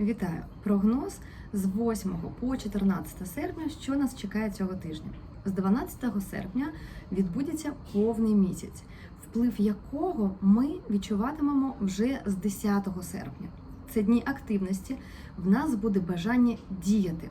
Вітаю! Прогноз з 8 по 14 серпня, що нас чекає цього тижня. З 12 серпня відбудеться повний місяць, вплив якого ми відчуватимемо вже з 10 серпня. Це дні активності. В нас буде бажання діяти.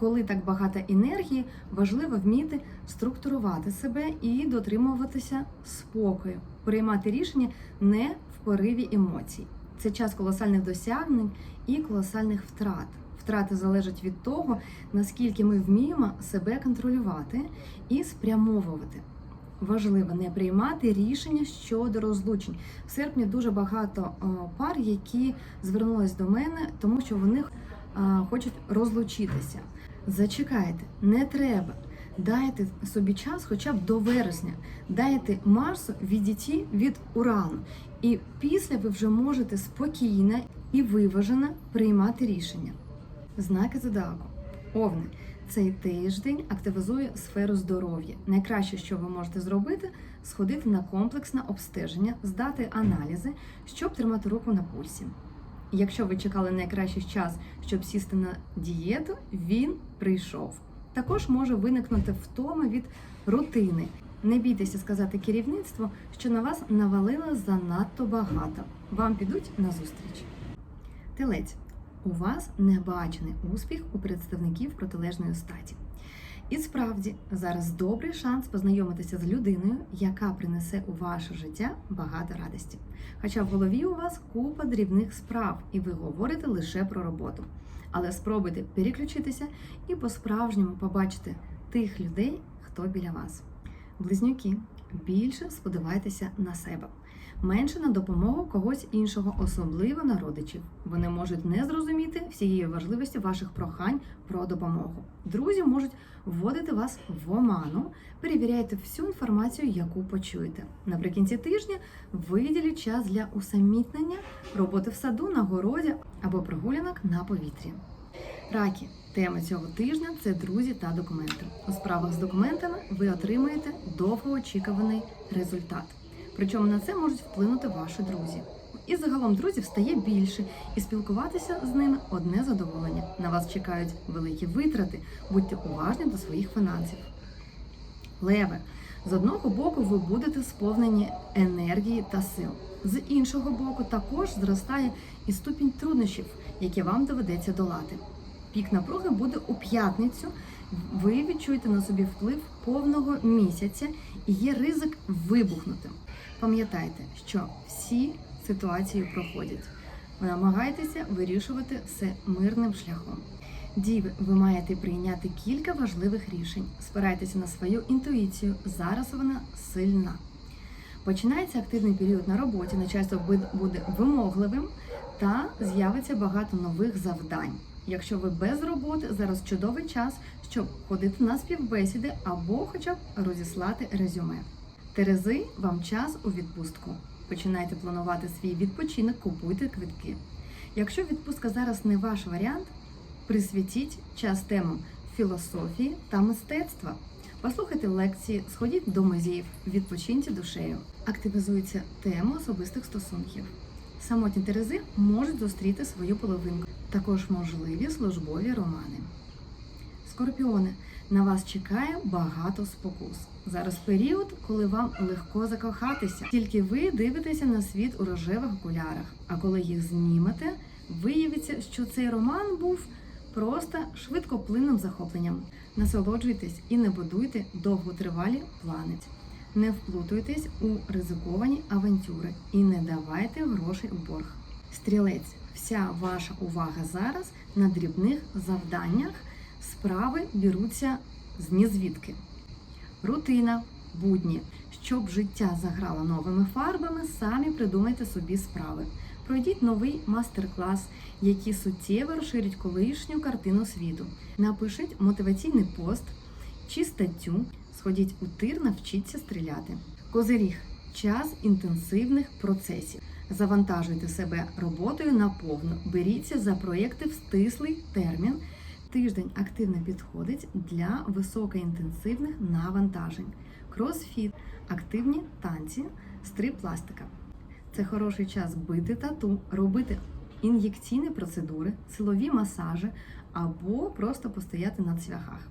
Коли так багато енергії, важливо вміти структурувати себе і дотримуватися спокою, приймати рішення не в пориві емоцій. Це час колосальних досягнень і колосальних втрат. Втрати залежать від того, наскільки ми вміємо себе контролювати і спрямовувати. Важливо не приймати рішення щодо розлучень. В серпні дуже багато пар, які звернулись до мене, тому що вони хочуть розлучитися. Зачекайте, не треба. Дайте собі час хоча б до вересня. Дайте Марсу відійти від Урану. І після ви вже можете спокійно і виважено приймати рішення. Знаки зодіаку. Овни. Цей тиждень активізує сферу здоров'я. Найкраще, що ви можете зробити, сходити на комплексне обстеження, здати аналізи, щоб тримати руку на пульсі. Якщо ви чекали найкращий час, щоб сісти на дієту, він прийшов. Також може виникнути втома від рутини. Не бійтеся сказати керівництву, що на вас навалило занадто багато. Вам підуть на зустріч. Телець. У вас небачений успіх у представників протилежної статі. І справді зараз добрий шанс познайомитися з людиною, яка принесе у ваше життя багато радості. Хоча в голові у вас купа дрібних справ, і ви говорите лише про роботу. Але спробуйте переключитися і по-справжньому побачити тих людей, хто біля вас. Близнюки, більше сподівайтеся на себе, менше на допомогу когось іншого, особливо на родичів. Вони можуть не зрозуміти всієї важливості ваших прохань про допомогу. Друзі можуть вводити вас в оману. Перевіряйте всю інформацію, яку почуєте. Наприкінці тижня виділіть час для усамітнення, роботи в саду, на городі або прогулянок на повітрі. Раки. Тема цього тижня це друзі та документи. У справах з документами ви отримаєте довгоочікуваний результат. Причому на це можуть вплинути ваші друзі. І загалом друзів стає більше, і спілкуватися з ними одне задоволення. На вас чекають великі витрати, будьте уважні до своїх фінансів. Леве. З одного боку, ви будете сповнені енергії та сил. З іншого боку, також зростає і ступінь труднощів, які вам доведеться долати. Пік напруги буде у п'ятницю. Ви відчуєте на собі вплив повного місяця і є ризик вибухнути. Пам'ятайте, що всі ситуації проходять. Намагайтеся вирішувати все мирним шляхом. Діви, ви маєте прийняти кілька важливих рішень. Спирайтеся на свою інтуїцію. Зараз вона сильна. Починається активний період на роботі, начальство буде вимогливим та з'явиться багато нових завдань. Якщо ви без роботи, зараз чудовий час, щоб ходити на співбесіди або хоча б розіслати резюме. Терези вам час у відпустку. Починайте планувати свій відпочинок, купуйте квитки. Якщо відпустка зараз не ваш варіант, присвятіть час темам філософії та мистецтва. Послухайте лекції, сходіть до музеїв, відпочиньте душею. Активізується тема особистих стосунків. Самотні терези можуть зустріти свою половинку. Також можливі службові романи. Скорпіони, на вас чекає багато спокус. Зараз період, коли вам легко закохатися. Тільки ви дивитеся на світ у рожевих окулярах. А коли їх знімете, виявиться, що цей роман був просто швидкоплинним захопленням. Насолоджуйтесь і не будуйте довготривалі плани. Не вплутуйтесь у ризиковані авантюри і не давайте грошей у борг. Стрілець, вся ваша увага зараз на дрібних завданнях. Справи беруться з нізвідки. Рутина, будні. Щоб життя заграло новими фарбами, самі придумайте собі справи. Пройдіть новий мастер-клас, який суттєво розширить колишню картину світу. Напишіть мотиваційний пост чи статтю. Сходіть у тир, навчіться стріляти. Козиріг час інтенсивних процесів. Завантажуйте себе роботою наповну. Беріться за проєкти в стислий термін. Тиждень активно підходить для високоінтенсивних навантажень. Кросфіт, активні танці, стрип пластика. Це хороший час бити тату, робити ін'єкційні процедури, силові масажі або просто постояти на цвяхах.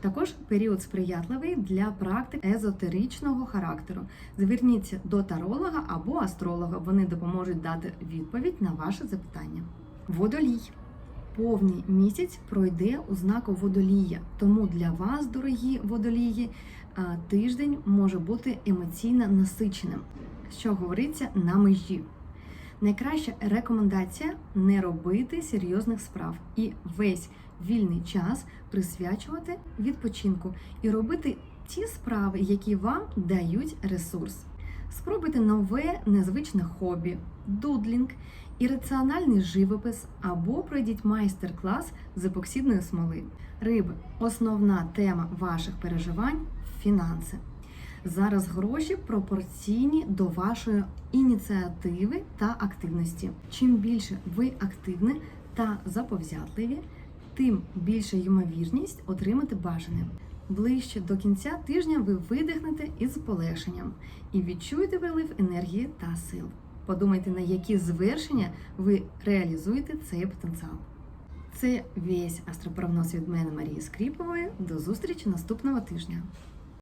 Також період сприятливий для практик езотеричного характеру. Зверніться до таролога або астролога. Вони допоможуть дати відповідь на ваше запитання. Водолій. Повний місяць пройде у знаку водолія. Тому для вас, дорогі водолії, тиждень може бути емоційно насиченим, що говориться на межі. Найкраща рекомендація не робити серйозних справ і весь вільний час присвячувати відпочинку і робити ті справи, які вам дають ресурс. Спробуйте нове незвичне хобі, дудлінг, ірраціональний живопис або пройдіть майстер-клас з епоксидної смоли. Риби основна тема ваших переживань фінанси. Зараз гроші пропорційні до вашої ініціативи та активності. Чим більше ви активні та заповзятливі, тим більша ймовірність отримати бажане. Ближче до кінця тижня ви видихнете із полегшенням і відчуєте вилив енергії та сил. Подумайте, на які звершення ви реалізуєте цей потенціал. Це весь астропрогноз від мене Марії Скріпової. До зустрічі наступного тижня.